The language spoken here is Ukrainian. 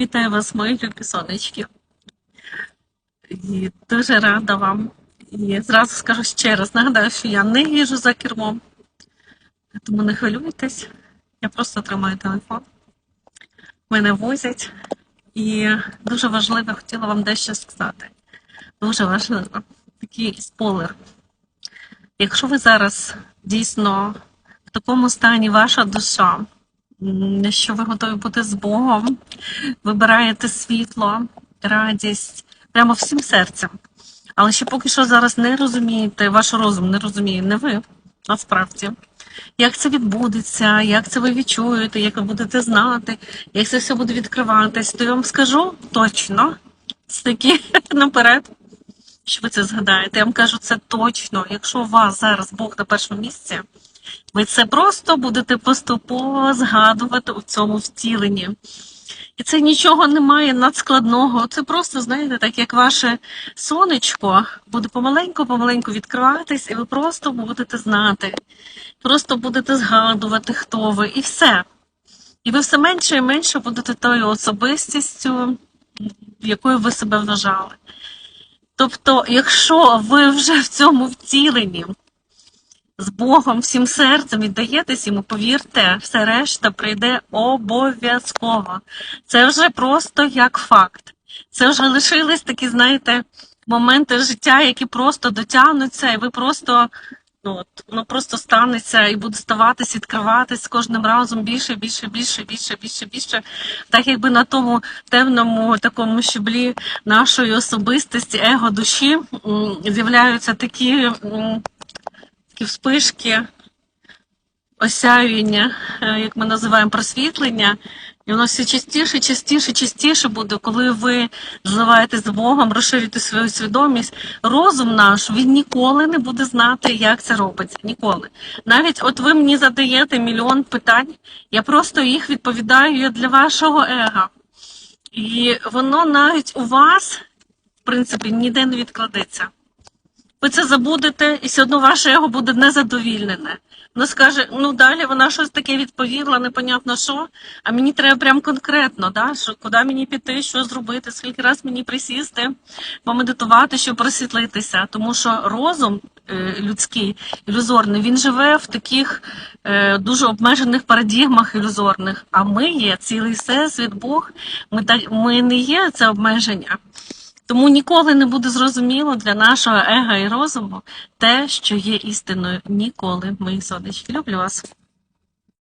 Вітаю вас, мої любі сонечки. І дуже рада вам. І зразу скажу ще раз, нагадаю, що я не їжу за кермом, тому не хвилюйтесь. Я просто тримаю телефон. Мене возять. І дуже важливо, хотіла вам дещо сказати. Дуже важливо. Такий спойлер. Якщо ви зараз дійсно в такому стані ваша душа, що ви готові бути з Богом, вибираєте світло, радість прямо всім серцем. Але ще поки що зараз не розумієте, ваш розум не розуміє, не ви насправді. Як це відбудеться, як це ви відчуєте, як ви будете знати, як це все буде відкриватись, то я вам скажу точно, таки наперед, що ви це згадаєте. Я вам кажу це точно. Якщо у вас зараз Бог на першому місці, ви це просто будете поступово згадувати у цьому втіленні. І це нічого немає надскладного. Це просто, знаєте, так як ваше сонечко буде помаленьку-помаленьку відкриватись, і ви просто будете знати, просто будете згадувати, хто ви, і все. І ви все менше і менше будете тою особистістю, якою ви себе вважали. Тобто, якщо ви вже в цьому втіленні з Богом всім серцем віддаєтесь йому, повірте, все решта прийде обов'язково. Це вже просто як факт. Це вже лишились такі, знаєте, моменти життя, які просто дотягнуться, і ви просто. Ну, воно просто станеться і буде ставатись, відкриватись з кожним разом більше, більше, більше, більше, більше, більше. Так якби на тому темному такому щеблі нашої особистості, его душі з'являються такі, м, такі вспишки, осяювання, е, як ми називаємо просвітлення. І воно все частіше, частіше, частіше буде, коли ви зливаєте з Богом, розширюєте свою свідомість. Розум наш він ніколи не буде знати, як це робиться. Ніколи. Навіть от ви мені задаєте мільйон питань, я просто їх відповідаю для вашого ега. І воно навіть у вас, в принципі, ніде не відкладеться. Ви це забудете, і все одно ваше его буде незадовільнене. Воно скаже, ну далі вона щось таке відповіла, непонятно що, а мені треба прям конкретно, да, що, куди мені піти, що зробити, скільки раз мені присісти, помедитувати, щоб просвітлитися. Тому що розум е, людський, ілюзорний, він живе в таких е, дуже обмежених парадігмах ілюзорних. А ми є цілий всесвіт, Бог, ми, так, ми не є це обмеження. Тому ніколи не буде зрозуміло для нашого ега і розуму те, що є істиною. Ніколи, мої сонечки. Люблю вас.